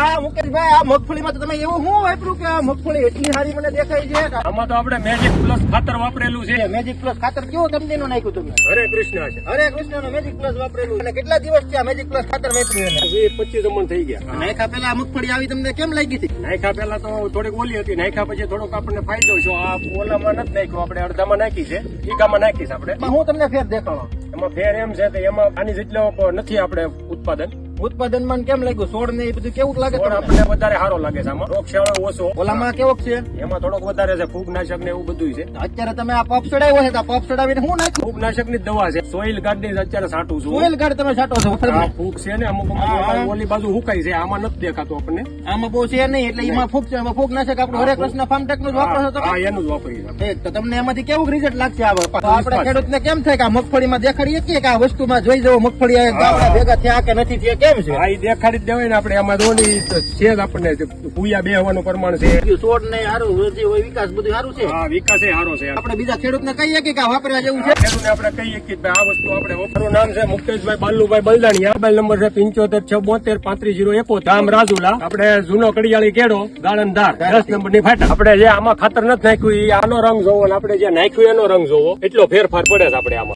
આ મુકેશભાઈ આ મગફળીમાં તો તમે એવું શું વાપર્યું કે આ મગફળી એટલી સારી મને દેખાય છે? આમાં તો આપણે મેજિક પ્લસ ખાતર વાપરેલું છે. મેજિક પ્લસ ખાતર કેવો કંપનીનું નાખ્યું તમે? હરે કૃષ્ણ છે. હરે કૃષ્ણ મેજિક પ્લસ વાપરેલું. અને કેટલા દિવસ આ મેજિક પ્લસ ખાતર વાપર્યું વીસ પચીસ મણ થઈ ગયા. નાખ્યા પેલા મગફળી આવી તમને કેમ લાગી હતી? નાખ્યા પેલા તો થોડીક ઓલી હતી. નાખ્યા પછી થોડોક આપણને ફાયદો છે આ ઓલામાં નથી નાખ્યું. આપણે અડધામાં નાખી છે. ઈકામાં નાખીશ આપણે. હું તમને ફેર દેખાડો. એમાં ફેર એમ છે કે એમાં આની જેટલો નથી આપણે ઉત્પાદન. ઉત્પાદનમાં કેમ લાગ્યું? છોડ ને એ બધું કેવું લાગે પણ આપણને વધારે સારો લાગે છે આમાં. રોગશાળો ઓછો. ઓલામાં કેવો છે? એમાં થોડોક વધારે છે ફૂગનાશક ને એવું બધું છે. અત્યારે તમે આ પપ ચડાવ્યો છે આ પપ ચડાવીને શું નાખ્યું ફૂગનાશકની દવા છે. સોઇલ ગાર્ડની અત્યારે છાંટું છું. સોઇલ ગાર્ડ તમે છાંટો છો? ફૂગ છે ને અમુક. ઓલી બાજુ હુકાય છે આમાં નથી દેખાતું આપણને. આમાં બહુ છે નહીં એટલે એમાં ફૂગ છે એમાં ફૂગ નાશક આપણું હરે કૃષ્ણ ફાર્મટેકનું જ વાપરો છો તમે? એનું જ વાપરીએ તો તમને એમાંથી કેવું રિઝલ્ટ લાગશે આ વખતે? ખેડૂત ને કેમ થાય કે આ મગફળીમાં દેખાડીએ છીએ કે આ વસ્તુમાં જોઈ જવો મગફળી ભેગા થયા કે નથી થયા કેમ છે? આ દેખાડી જ દેવાય ને આપણે. એમાં ધોની છે જ આપણને. પૂયા બે હોવાનું પ્રમાણ છે. છોડ ને સારું વૃદ્ધિ હોય વિકાસ બધું સારું છે? હા વિકાસ એ સારો છે. આપણે બીજા ખેડૂતને કહીએ કે આ વાપરવા જેવું છે? ખેડૂત આપણે કહીએ કે આ વસ્તુ આપણે મારું નામ છે મુકેશભાઈ બાલુભાઈ બલદાણી. મોબાઈલ નંબર છે પંચોતેર છ બોતેર પાંત્રીસ જીરો એકોતેર. ગામ રાજુલા. આપણે જૂનો કડિયાળી કેડો ગાળંધાર દસ નંબરની ફાટા આપણે જે આમાં ખાતર નથી નાખ્યું એ આનો રંગ જોવો અને આપણે જે નાખ્યું એનો રંગ જોવો. એટલો ફેરફાર પડે છે આપણે આમાં.